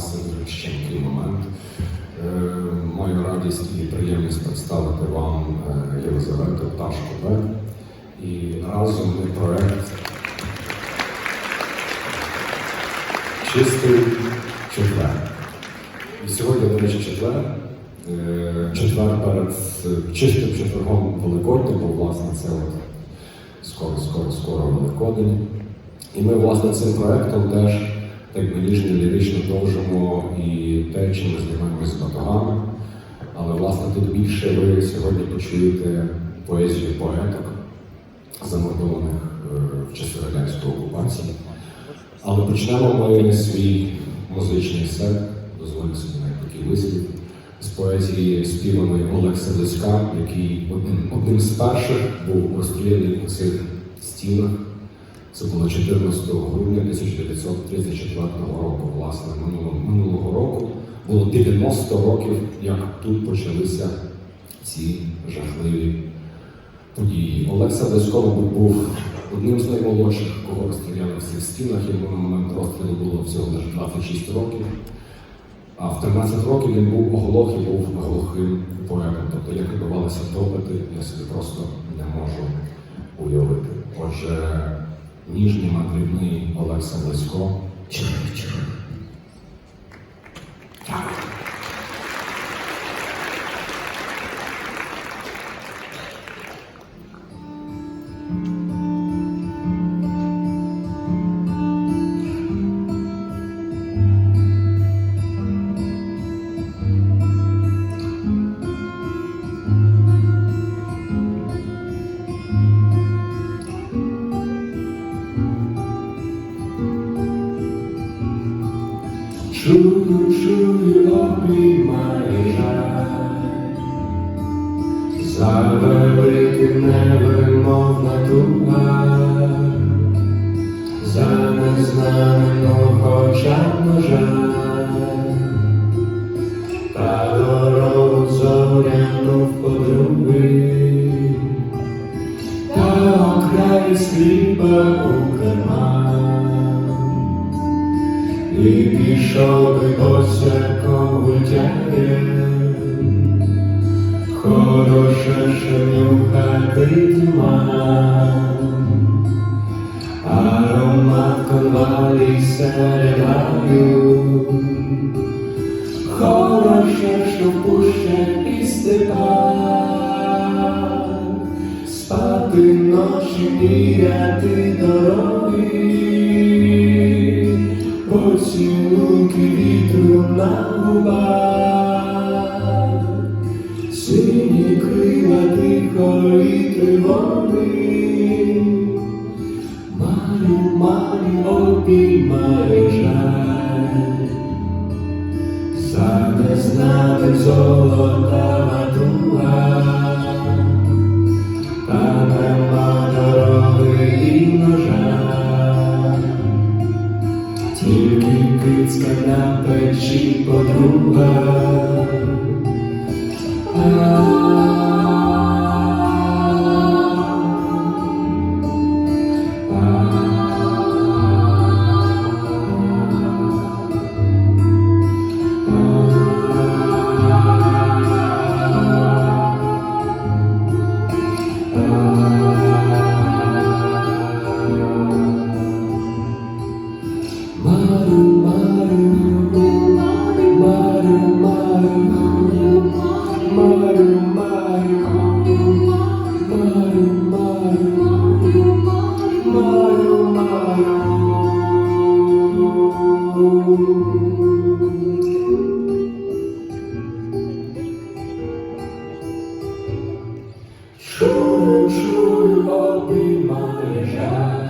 вас дуже щемкий момент. Е, Маю радість і приємність представити вам е, Єлизавету Пташко Бек. І разом ми проект Чистий четвер. І сьогодні, до речі, четвер. Е, Четвер перед чистим четвергом Великодня, бо власне це от скоро, скоро, скоро Великодень. І ми, власне, цим проектом теж так би ніжно лірично довжимо і те, чим ми займаємося з батогами. Але, власне, тут більше ви сьогодні почуєте поезію поеток, замордованих е, в часи радянської окупації. Але почнемо ми свій музичний сет, дозволю собі навіть такий вислів, з поезії співаної Олекса Лиська, який одним з перших був розстріляний у цих стінах. Це було 14 грудня 1934 року, власне, минулого, минулого року. Було 90 років, як тут почалися ці жахливі події. Олекса Лесько був одним з наймолодших, кого розстріляли в цих стінах. Йому на момент розстрілу було всього лише 26 років. А в 13 років він був оглох і був глухим поетом. Тобто, як відбувалися допити, я собі просто не можу уявити. Отже, ніжні мандрівний Олексій Лесько. Дякую. Чую, чую, обіймає за великим невимовна туга, за незнаним очам на жаль, та дорогу зоряну в подруги, та окрай сліпа у карман. І пішов би осяковитяє, хороше, що нюхати туман, аромат конвалі середаю, хороше, що пуще губах, сині крила тихо тривоги, Марю, Марю, обіймає жаль, подруга. Shoo, shoo, I'll be my